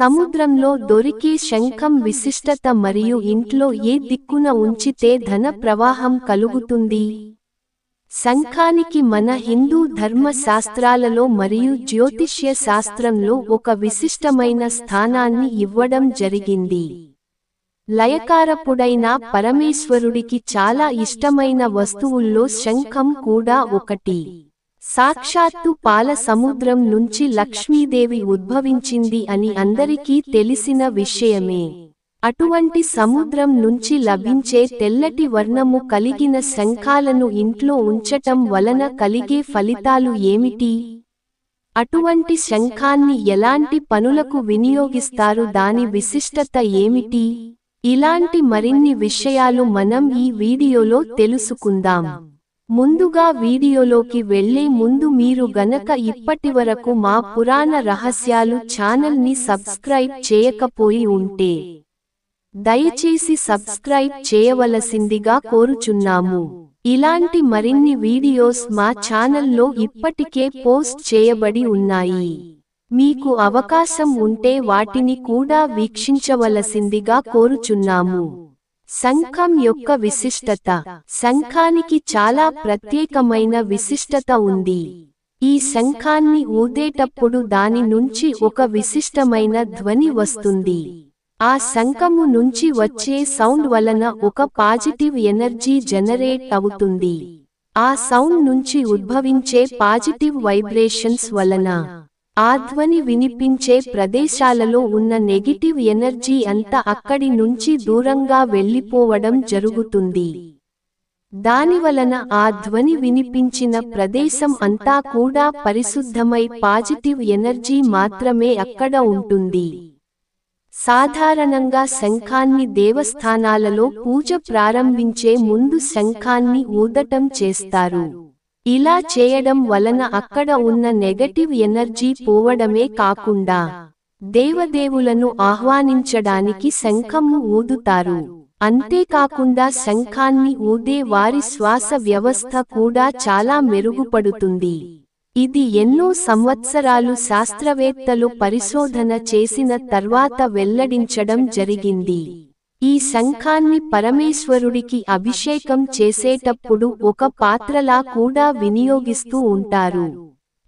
సముద్రంలో దొరికే శంఖం విశిష్టత మరియు ఇంట్లో ఏ దిక్కున ఉంచితే ధన ప్రవాహం కలుగుతుంది. శంఖానికి మన హిందూ ధర్మ శాస్త్రాలలో మరియు జ్యోతిష్య శాస్త్రంలో ఒక విశిష్టమైన స్థానాన్ని ఇవ్వడం జరిగింది. లయకారపుడైన పరమేశ్వరుడికి చాలా ఇష్టమైన వస్తువుల్లో శంఖం కూడా ఒకటి. సాక్షాత్తు పాల సముద్రం నుంచి లక్ష్మీదేవి ఉద్భవించింది అని అందరికీ తెలిసిన విషయమే. అటువంటి సముద్రం నుంచి లభించే తెల్లటి వర్ణము కలిగిన శంఖాలను ఇంట్లో ఉంచటం వలన కలిగే ఫలితాలు ఏమిటి? అటువంటి శంఖాన్ని ఎలాంటి పనులకు వినియోగిస్తారు? దాని విశిష్టత ఏమిటి? ఇలాంటి మరిన్ని విషయాలు మనం ఈ వీడియోలో తెలుసుకుందాం. ముందుగా వీడియోలోకి వెళ్ళే ముందు మీరు గనక ఇప్పటివరకు మా పురాణ రహస్యాలు ఛానల్ని సబ్స్క్రైబ్ చేయకపోయి ఉంటే దయచేసి సబ్స్క్రైబ్ చేయవలసిందిగా కోరుచున్నాము. ఇలాంటి మరిన్ని వీడియోస్ మా ఛానల్లో ఇప్పటికే పోస్ట్ చేయబడి ఉన్నాయి. మీకు అవకాశం ఉంటే వాటిని కూడా వీక్షించవలసిందిగా కోరుచున్నాము. శంఖం యొక్క విశిష్టత. శంఖానికి చాలా ప్రత్యేకమైన విశిష్టత ఉంది. ఈ శంఖాన్ని ఊదేటప్పుడు దాని నుంచి ఒక విశిష్టమైన ధ్వని వస్తుంది. ఆ శంఖము నుంచి వచ్చే సౌండ్ వలన ఒక పాజిటివ్ ఎనర్జీ జనరేట్ అవుతుంది. ఆ సౌండ్ నుంచి ఉద్భవించే పాజిటివ్ వైబ్రేషన్స్ వలన ఆ ధ్వని వినిపించే ప్రదేశాలలో ఉన్న నెగిటివ్ ఎనర్జీ అంతా అక్కడి నుంచి దూరంగా వెళ్ళిపోవడం జరుగుతుంది. దానివలన ఆ ధ్వని వినిపించిన ప్రదేశం అంతా కూడా పరిశుద్ధమై పాజిటివ్ ఎనర్జీ మాత్రమే అక్కడ ఉంటుంది. సాధారణంగా శంఖాన్ని దేవస్థానాలలో పూజ ప్రారంభించే ముందు శంఖాన్ని ఊదటం చేస్తారు. ఇలా చేయడం వలన అక్కడ ఉన్న నెగటివ్ ఎనర్జీ పోవడమే కాకుండా దేవదేవులను ఆహ్వానించడానికి శంఖంను ఊదుతారు. అంతేకాకుండా శంఖాన్ని ఊదే వారి శ్వాస వ్యవస్థ కూడా చాలా మెరుగుపడుతుంది. ఇది ఎన్నో సంవత్సరాలు శాస్త్రవేత్తలు పరిశోధన చేసిన తర్వాత వెల్లడించడం జరిగింది. ఈ శంఖాన్ని పరమేశ్వరుడికి అభిషేకం చేసేటప్పుడు ఒక పాత్రలా కూడా వినియోగిస్తూ ఉంటారు.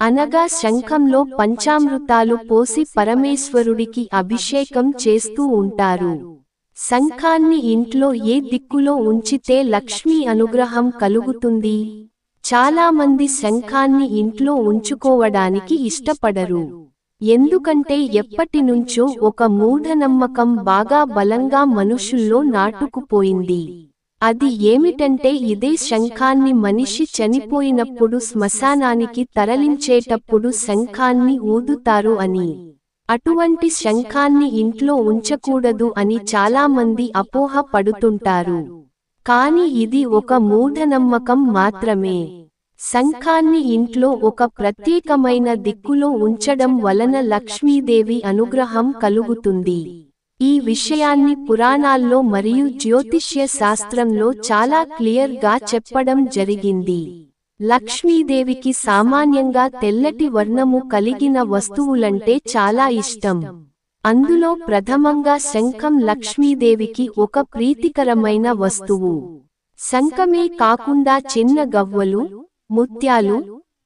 అనగా శంఖంలో పంచామృతాలు పోసి పరమేశ్వరుడికి అభిషేకం చేస్తూ ఉంటారు. శంఖాన్ని ఇంట్లో ఏ దిక్కులో ఉంచితే లక్ష్మీ అనుగ్రహం కలుగుతుంది? చాలామంది శంఖాన్ని ఇంట్లో ఉంచుకోవడానికి ఇష్టపడరు. ఎందుకంటే ఎప్పటినుంచో ఒక మూఢనమ్మకం బాగా బలంగా మనుషుల్లో నాటుకుపోయింది. అది ఏమిటంటే ఇదే శంఖాన్ని మనిషి చనిపోయినప్పుడు శ్మశానానికి తరలించేటప్పుడు శంఖాన్ని ఊదుతారు అని. అటువంటి శంఖాన్ని ఇంట్లో ఉంచకూడదు అని చాలామంది అపోహ పడుతుంటారు కాని ఇది ఒక మూఢనమ్మకం మాత్రమే. శంఖాన్ని ఇంట్లో ఒక ప్రత్యేకమైన దిక్కులో ఉంచడం వలన లక్ష్మీదేవి అనుగ్రహం కలుగుతుంది. ఈ విషయాన్ని పురాణాల్లో మరియు జ్యోతిష్య శాస్త్రంలో చాలా క్లియర్గా చెప్పడం జరిగింది. లక్ష్మీదేవికి సామాన్యంగా తెల్లటి వర్ణము కలిగిన వస్తువులంటే చాలా ఇష్టం. అందులో ప్రథమంగా శంఖం లక్ష్మీదేవికి ఒక ప్రీతికరమైన వస్తువు. శంఖమే కాకుండా చిన్న గవ్వలు ముత్యాలు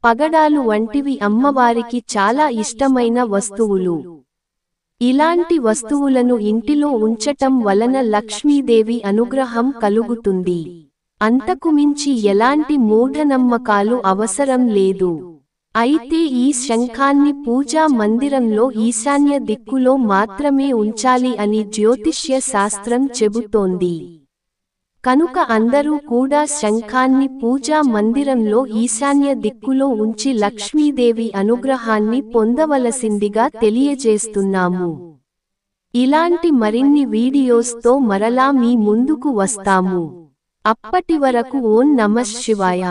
పగడాలు వంటివి అమ్మవారికి చాలా ఇష్టమైన వస్తువులు. ఇలాంటి వస్తువులను ఇంటిలో ఉంచటం వలన లక్ష్మీదేవి అనుగ్రహం కలుగుతుంది. అంతకుమించి ఎలాంటి మూఢనమ్మకాలు అవసరం లేదు. అయితే ఈ శంఖాన్ని పూజా మందిరంలో ఈశాన్య దిక్కులో మాత్రమే ఉంచాలి అని జ్యోతిష్య శాస్త్రం చెబుతోంది. కనుక అందరూ కూడా శంఖాన్ని పూజా మందిరంలో ఈశాన్య దిక్కులో ఉంచి లక్ష్మీదేవి అనుగ్రహాన్ని పొందవలసిందిగా తెలియజేస్తున్నాము. ఇలాంటి మరిన్ని వీడియోస్తో మరలా మీ ముందుకు వస్తాము. అప్పటి వరకు ఓం నమః శివాయ.